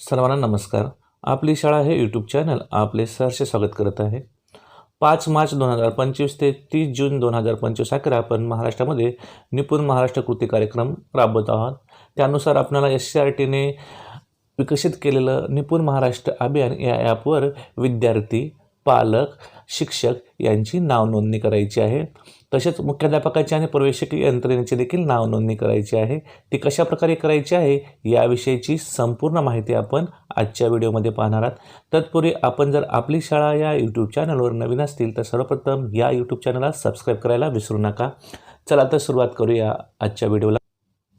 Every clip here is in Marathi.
सर्वांना नमस्कार. आपली शाळा हे यूट्यूब चॅनल आपले सहर्ष स्वागत करत आहे. पाच मार्च दोन हजार पंचवीस ते तीस जून दोन हजार पंचवीस अकरा आपण महाराष्ट्रामध्ये निपुण महाराष्ट्र कृती कार्यक्रम राबवत आहोत. त्यानुसार आपल्याला एस सी आर टीने विकसित केलेलं निपुण महाराष्ट्र अभियान या ॲपवर विद्यार्थी पालक शिक्षक यांची नावनोंदणी करायची आहे. तसेच मुख्याध्यापकाची आणि प्रवेशकीय यंत्रणेची देखील नावनोंदणी करायची आहे. ती कशा प्रकारे करायची आहे याविषयीची संपूर्ण माहिती आपण आजच्या व्हिडिओमध्ये पाहणार आहात. तत्पूर्वी आपण जर आपली शाळा या यूट्यूब चॅनलवर नवीन असतील तर सर्वप्रथम या यूट्यूब चॅनलला सबस्क्राईब करायला विसरू नका. चला तर सुरुवात करूया आजच्या व्हिडिओला.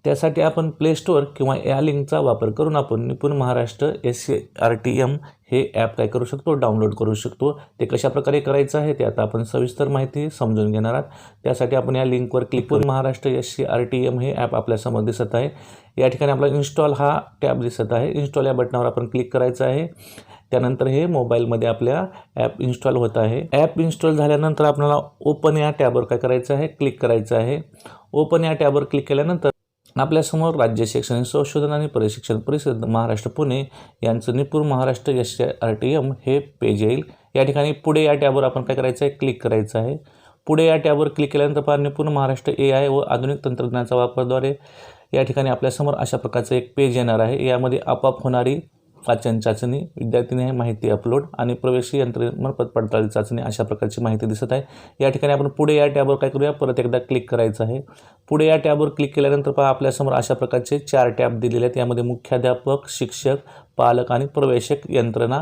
त्यासाठी आपण प्ले स्टोअर किंवा या लिंकचा वापर करून आपण Nipun Maharashtra S C R T M हे ॲप काय करू शकतो? डाउनलोड करू शकतो. ते कशाप्रकारे करायचं आहे ते आता आपण सविस्तर माहिती समजून घेणार आहात. त्यासाठी आपण या लिंकवर क्लिक करून Maharashtra S C R T M हे ॲप आपल्यासमोर दिसत आहे. या ठिकाणी आपला इन्स्टॉल हा टॅब दिसत आहे. इन्स्टॉल या बटनावर आपण क्लिक करायचं आहे. त्यानंतर हे मोबाईलमध्ये आपल्या ॲप इन्स्टॉल होत आहे. ॲप इन्स्टॉल झाल्यानंतर आपल्याला ओपन या टॅबवर काय करायचं आहे? क्लिक करायचं आहे. ओपन या टॅबवर क्लिक केल्यानंतर आपल्यासमोर राज्य शैक्षणिक संशोधन आणि प्रशिक्षण परिषद महाराष्ट्र पुणे यांचं Nipun Maharashtra S R T M हे पेज येईल. या ठिकाणी पुढे या टॅबवर आपण काय करायचं आहे? क्लिक करायचं आहे. पुढे या टॅबवर क्लिक केल्यानंतर पहा निपुण महाराष्ट्र ए आय व आधुनिक तंत्रज्ञानाचा वापरद्वारे या ठिकाणी आपल्यासमोर अशा प्रकारचं एक पेज येणार आहे. यामध्ये आपोआप होणारी वाचन चाचणी विद्यार्थीने माहिती अपलोड आणि प्रवेश यंत्रणेमार्फत पडताळी चाचणी अशा प्रकारची माहिती दिसत आहे. या ठिकाणी आपण पुढे या टॅबवर काय करूया? परत एकदा क्लिक करायचं आहे. पुढे या टॅबवर क्लिक केल्यानंतर पहा आपल्यासमोर अशा प्रकारचे चार टॅब दिलेले आहेत. यामध्ये मुख्याध्यापक शिक्षक पालक आणि प्रवेशक यंत्रणा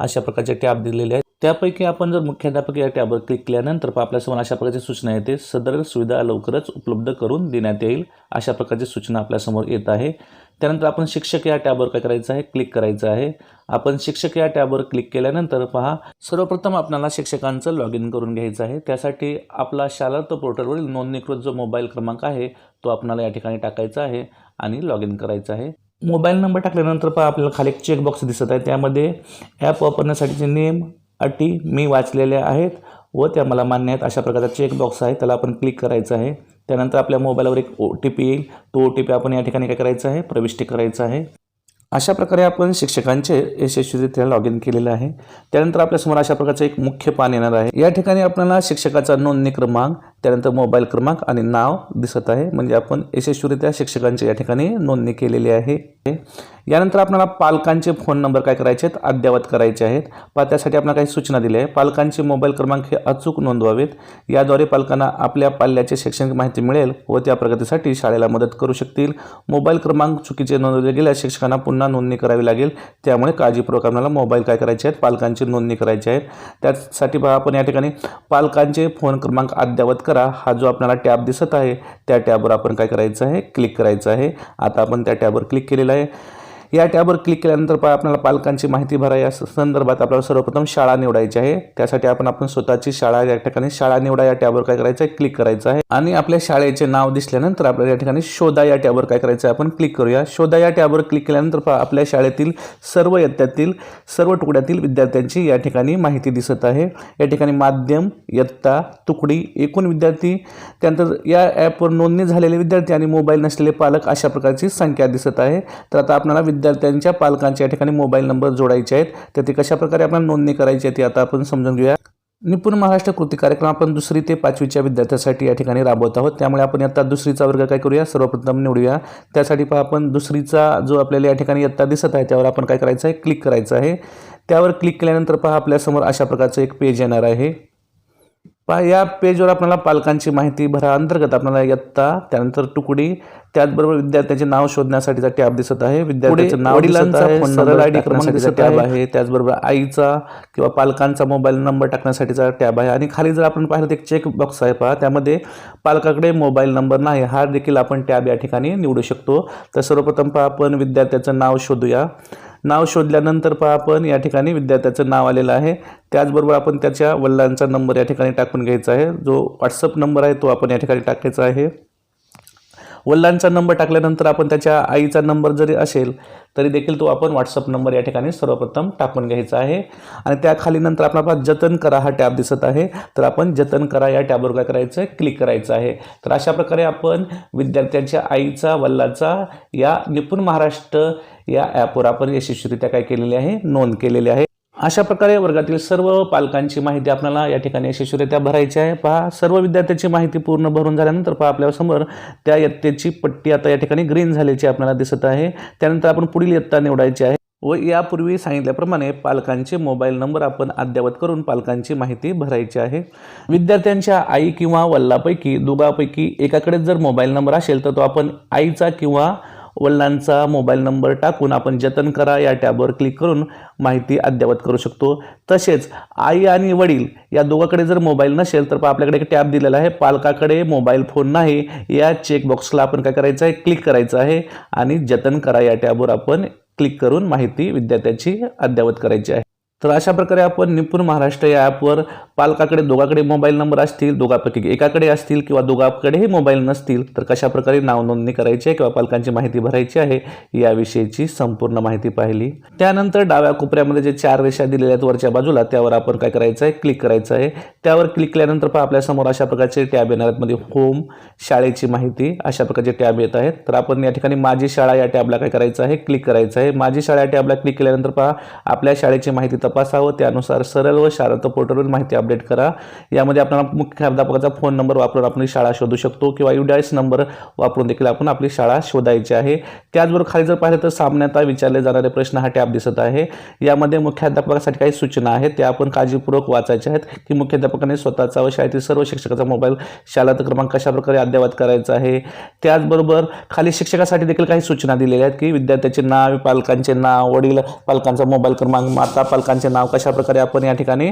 अशा प्रकारचे टॅब दिलेले आहेत. त्यापैकी आपण जर मुख्याध्यापक या टॅबवर क्लिक केल्यानंतर पहा आपल्यासमोर अशा प्रकारची सूचना येते. सदर सुविधा लवकरच उपलब्ध करून देण्यात येईल अशा प्रकारची सूचना आपल्यासमोर येत आहे. त्यानंतर आपण शिक्षक या टॅबवर काय करायचं आहे? क्लिक करायचं आहे. आपण शिक्षक या टॅबवर क्लिक केल्यानंतर पहा सर्वप्रथम आपल्याला शिक्षकांचं लॉग इन करून घ्यायचं आहे. त्यासाठी आपला शालार्थ पोर्टलवरील नोंदणीकृत जो मोबाईल क्रमांक आहे तो आपल्याला या ठिकाणी टाकायचा आहे आणि लॉग इन करायचं आहे. मोबाईल नंबर टाकल्यानंतर पहा आपल्याला खाली एक चेकबॉक्स दिसत आहे. त्यामध्ये ॲप वापरण्यासाठीचे नियम अटी मी वाचलेल्या आहेत व त्या मला मान्य आहेत. अशा प्रकारचा चेकबॉक्स आहे त्याला आपण क्लिक करायचं आहे. त्यानंतर आपल्या मोबाईलवर एक ओ टी पी येईल. तो ओ टी पी आपण या ठिकाणी काय करायचं आहे? प्रविष्ट करायचं आहे. अशा प्रकारे आपण शिक्षकांचे यशस्वीरित्या लॉग इन केलेलं आहे. त्यानंतर आपल्यासमोर अशा प्रकारचं एक मुख्य पान येणार आहे. या ठिकाणी आपल्याला शिक्षकाचा नोंदणी क्रमांक त्यानंतर मोबाईल क्रमांक आणि नाव दिसत आहे. म्हणजे आपण यशस्वीरित्या शिक्षकांची या ठिकाणी नोंदणी केलेली आहे. यानंतर आपल्याला पालकांचे फोन नंबर काय करायचे आहेत अद्ययावत करायचे आहेत. पा त्यासाठी आपल्याला काही सूचना दिल्या आहे पालकांचे मोबाईल क्रमांक हे अचूक नोंदवावेत. याद्वारे पालकांना आपल्या पाल्याची शैक्षणिक माहिती मिळेल व त्या प्रगतीसाठी शाळेला मदत करू शकतील. मोबाईल क्रमांक चुकीचे नोंदवले गेल्यास शिक्षकांना पुन्हा नोंदणी करावी लागेल. त्यामुळे काळजीपूर्वक आपल्याला मोबाईल काय करायचे आहेत? पालकांची नोंदणी करायची आहे. त्यासाठी आपण या ठिकाणी पालकांचे फोन क्रमांक अद्ययावत करा. हा जो आपल्याला टॅब दिसत आहे त्या टॅबवर आपण काय करायचं आहे? क्लिक करायचं आहे. आता आपण त्या टॅबवर क्लिक केलेलं आहे. या टॅबवर क्लिक केल्यानंतर पा आपल्याला पालकांची माहिती भरा. या संदर्भात आपल्याला सर्वप्रथम शाळा निवडायची आहे. त्यासाठी आपण आपण स्वतःची शाळा या ठिकाणी शाळा निवडा. या टॅबवर काय करायचं आहे? क्लिक करायचं आहे. आणि आपल्या शाळेचे नाव दिसल्यानंतर आपल्याला या ठिकाणी शोधा या टॅबवर काय करायचं आहे? आपण क्लिक करूया. शोधा या टॅबवर क्लिक केल्यानंतर पहा आपल्या शाळेतील सर्व इयत्त्यातील सर्व तुकड्यातील विद्यार्थ्यांची या ठिकाणी माहिती दिसत आहे. या ठिकाणी माध्यम इयत्ता तुकडी एकूण विद्यार्थी त्यानंतर या ॲपवर नोंदणी झालेले विद्यार्थी आणि मोबाईल नसलेले पालक अशा प्रकारची संख्या दिसत आहे. तर आता आपल्याला विद्यार्थ्यांच्या पालकांच्या या ठिकाणी मोबाईल नंबर जोडायचे आहेत. तर ते कशाप्रकारे आपण आपल्याला नोंदणी करायची आहे ती आता आपण समजून घेऊया. निपुण महाराष्ट्र कृती कार्यक्रम आपण दुसरी ते पाचवीच्या विद्यार्थ्यासाठी या ठिकाणी राबवत आहोत. त्यामुळे आपण आता दुसरीचा वर्ग काय करूया? सर्वप्रथम निवडूया. त्यासाठी पहा आपण दुसरीचा जो आपल्याला या ठिकाणी आत्ता दिसत आहे त्यावर आपण काय करायचं आहे? क्लिक करायचं आहे. त्यावर क्लिक केल्यानंतर पहा आपल्यासमोर अशा प्रकारचं एक पेज येणार आहे. पहा या पेजवर आपल्याला पालकांची माहिती भरा अंतर्गत आपल्याला इयत्ता त्यानंतर तुकडी त्याचबरोबर विद्यार्थ्याचे नाव शोधण्यासाठीचा टॅब दिसत आहे. विद्यार्थ्याचं नाव वडिलांचा सरळ आय डी क्रमांक टॅब आहे. त्याचबरोबर आईचा किंवा पालकांचा मोबाईल नंबर टाकण्यासाठीचा टॅब आहे. आणि खाली जर आपण पाहिलं तर एक चेक बॉक्स आहे पहा. त्यामध्ये पालकाकडे मोबाईल नंबर नाही. हा देखील आपण टॅब या ठिकाणी निवडू शकतो. तर सर्वप्रथम पहा आपण विद्यार्थ्याचं नाव शोधूया. नाव शोधल्यानंतर पहा आपण या ठिकाणी विद्यार्थ्याचं नाव आलेलं आहे. त्याचबरोबर आपण त्याच्या वडिलांचा नंबर या ठिकाणी टाकून घ्यायचा आहे. जो व्हॉट्सअप नंबर आहे तो आपण या ठिकाणी टाकायचा आहे. वडिलांचा नंबर टाकल्यानंतर आपण त्याच्या आईचा नंबर जरी असेल तरी देखील तो आपण व्हॉट्सअप नंबर या ठिकाणी सर्वप्रथम टाकून घ्यायचा आहे. आणि त्याखाली नंतर आपल्याला जतन करा हा टॅब दिसत आहे. तर आपण जतन करा या टॅबवर काय करायचं? आहे क्लिक करायचं आहे. तर अशा प्रकारे आपण विद्यार्थ्यांच्या आईचा वल्लाचा या निपुण महाराष्ट्र या ॲपवर आपण यशस्वीरित्या काय केलेली आहे? नोंद केलेली आहे. अशा प्रकारे वर्गातील सर्व पालकांची माहिती आपल्याला या ठिकाणी यशस्वीरित्या भरायची आहे. पहा सर्व विद्यार्थ्यांची माहिती पूर्ण भरून झाल्यानंतर पहा आपल्यासमोर त्या इयत्तेची पट्टी आता या ठिकाणी ग्रीन झाल्याची आपल्याला दिसत आहे. त्यानंतर आपण पुढील इयत्ता निवडायची आहे व यापूर्वी सांगितल्याप्रमाणे पालकांचे मोबाईल नंबर आपण अद्ययावत करून पालकांची माहिती भरायची आहे. विद्यार्थ्यांच्या आई किंवा वल्लापैकी दोघापैकी एकाकडे जर मोबाईल नंबर असेल तर तो आपण आईचा किंवा वडिलांचा मोबाईल नंबर टाकून आपण जतन करा या टॅबवर क्लिक करून माहिती अद्ययावत करू शकतो. तसेच आई आणि वडील या दोघांकडे जर मोबाईल नसेल तर आपल्याकडे एक टॅब दिलेला आहे. पालकाकडे मोबाईल फोन नाही. या चेकबॉक्सला आपण काय करायचं आहे? क्लिक करायचं आहे. आणि जतन करा या टॅबवर आपण क्लिक करून माहिती विद्यार्थ्याची अद्ययावत करायची आहे. तर अशा प्रकारे आपण निपुण महाराष्ट्र या ॲपवर पालकाकडे दोघाकडे मोबाईल नंबर असतील दोघापैकी एकाकडे असतील किंवा दोघाकडेही मोबाईल नसतील तर कशाप्रकारे नाव नोंदणी करायची आहे किंवा पालकांची माहिती भरायची आहे याविषयीची संपूर्ण माहिती पाहिली. त्यानंतर डाव्या कोपऱ्यामध्ये जे चार रेषा दिलेल्या आहेत वरच्या बाजूला त्यावर आपण काय करायचं आहे? क्लिक करायचं आहे. त्यावर क्लिक केल्यानंतर पहा आपल्यासमोर अशा प्रकारचे टॅब येणार आहेत. म्हणजे मध्ये होम शाळेची माहिती अशा प्रकारचे टॅब येत आहेत. तर आपण या ठिकाणी माझी शाळा या टॅबला काय करायचं आहे? क्लिक करायचं आहे. माझी शाळा या टॅबला क्लिक केल्यानंतर पहा आपल्या शाळेची माहिती तपासावं त्यानुसार सरळ व शाळा पोर्टलवर माहिती अपडेट करा. यामध्ये आपल्याला मुख्य अध्यापकाचा फोन नंबर वापरून आपण शाळा शोधू शकतो किंवा युडायस नंबर वापरून देखील आपण आपली शाळा शोधायची आहे. त्याचबरोबर खाली जर पाहिलं तर सामन्यात विचारले जाणारे प्रश्न हा टॅब दिसत आहे. यामध्ये मुख्याध्यापकासाठी काही सूचना आहेत त्या आपण काळजीपूर्वक वाचायच्या आहेत की मुख्याध्यापकाने स्वतःचा व शाळेतील सर्व शिक्षकाचा मोबाईल शाळेचा क्रमांक कशा प्रकारे अद्ययावत करायचा आहे. त्याचबरोबर खाली शिक्षकासाठी देखील काही सूचना दिलेल्या आहेत की विद्यार्थ्याचे नाव पालकांचे नाव वडील पालकांचा मोबाईल क्रमांक माता पालकांचे नाव कशा प्रकारे आपण या ठिकाणी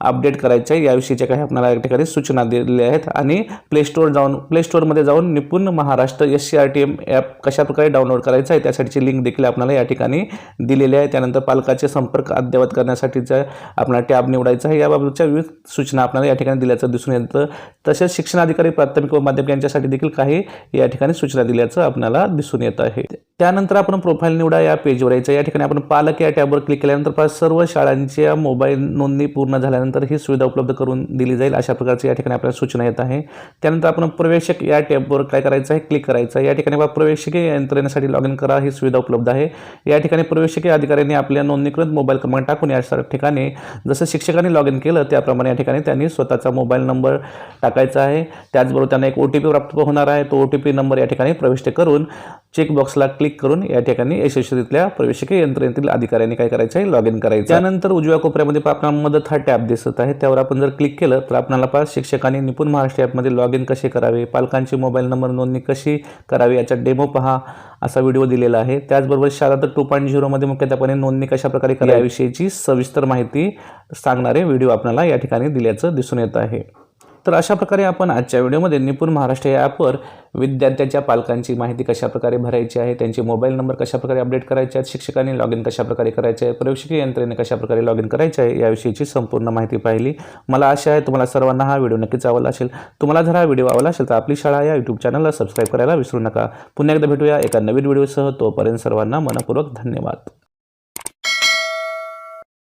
अपडेट करायचं आहे याविषयीच्या काही आपल्याला या ठिकाणी सूचना दिलेल्या आहेत. आणि प्ले स्टोअर जाऊन प्ले स्टोअरमध्ये जाऊन Nipun Maharashtra S C R T M app कशाप्रकारे डाउनलोड करायचं आहे त्यासाठीची लिंक देखील आपल्याला या ठिकाणी दिलेली आहे. त्यानंतर पालकाचे संपर्क अद्ययावत करण्यासाठीचा आपल्याला टॅब निवडायचा आहे. याबाबतच्या विविध सूचना आपल्याला या ठिकाणी दिल्याचं दिसून येतं. तसेच शिक्षणाधिकारी प्राथमिक व माध्यमिक यांच्यासाठी देखील काही या ठिकाणी सूचना दिल्याचं आपल्याला दिसून येत आहे. त्यानंतर आपण प्रोफाईल निवडा या पेजवर यायचं या ठिकाणी आपण पालक या टॅबवर क्लिक केल्यानंतर सर्व शाळांच्या मोबाईल नोंदणी पूर्ण झाल्यानंतर ही सुविधा उपलब्ध करून दिली जाईल अशा प्रकारची या ठिकाणी आपल्याला सूचना येत आहे. त्यानंतर आपण प्रवेशक या टॅबवर काय करायचं आहे? क्लिक करायचं आहे. या ठिकाणी प्रवेशकीय प्रवेशिकी यंत्रणेसाठी लॉग इन करा. ही सुविधा उपलब्ध आहे. या ठिकाणी प्रवेशकीय अधिकाऱ्यांनी आपल्या नोंदणीकृत मोबाईल क्रमांक टाकून या ठिकाणी जसं शिक्षकांनी लॉग इन केलं त्याप्रमाणे या ठिकाणी त्यांनी स्वतःचा मोबाईल नंबर टाकायचा आहे. त्याचबरोबर त्यांना एक ओ टी पी प्राप्त होणार आहे. तो ओ टी पी नंबर या ठिकाणी प्रविष्ट करून चेकबॉक्सला क्लिक करून या ठिकाणी यशस्वीरित्या प्रवेशिकी यंत्रणेतील अधिकाऱ्यांनी काय करायचं आहे? लॉग इन करायचं त्यानंतर उजव्या कोपऱ्यामध्ये आपल्याला मदत हा टॅब दिसत आहे. त्यावर आपण जर क्लिक केलं तर आपल्याला पास शिक्षकांनी निपुण महाराष्ट्र ॲपमध्ये लॉग इन कसे करावे पालकांची मोबाईल नंबर नोंदणी कशी करावी याचा डेमो पहा असा व्हिडिओ दिलेला आहे. त्याचबरोबर शाळा तर टू पॉईंट झिरोमध्ये मुख्याध्यापकाने नोंदणी कशा प्रकारे करावी याविषयीची सविस्तर माहिती सांगणारे व्हिडिओ आपल्याला या ठिकाणी दिल्याचं दिसून येत आहे. तर अशा प्रकारे आपण आजच्या व्हिडिओमध्ये निपुण महाराष्ट्र या ॲपवर विद्यार्थ्याच्या पालकांची माहिती कशाप्रकारे भरायची आहे त्यांचे मोबाईल नंबर कशाप्रकारे अपडेट करायचे आहेत शिक्षकांनी लॉग इन कशाप्रकारे करायचे आहे प्रवेशिकी यंत्रणेने कशाप्रकारे लॉग इन करायचे आहे याविषयीची संपूर्ण माहिती पाहिली. मला आशा आहे तुम्हाला सर्वांना हा व्हिडिओ नक्कीच आवडला असेल. तुम्हाला जर हा व्हिडिओ आवडला असेल तर आपली शाळा या यूट्यूब चॅनलला सबस्क्राईब करायला विसरू नका. पुन्हा एकदा भेटूया एका नवीन व्हिडिओसह. तोपर्यंत सर्वांना मनपूर्वक धन्यवाद.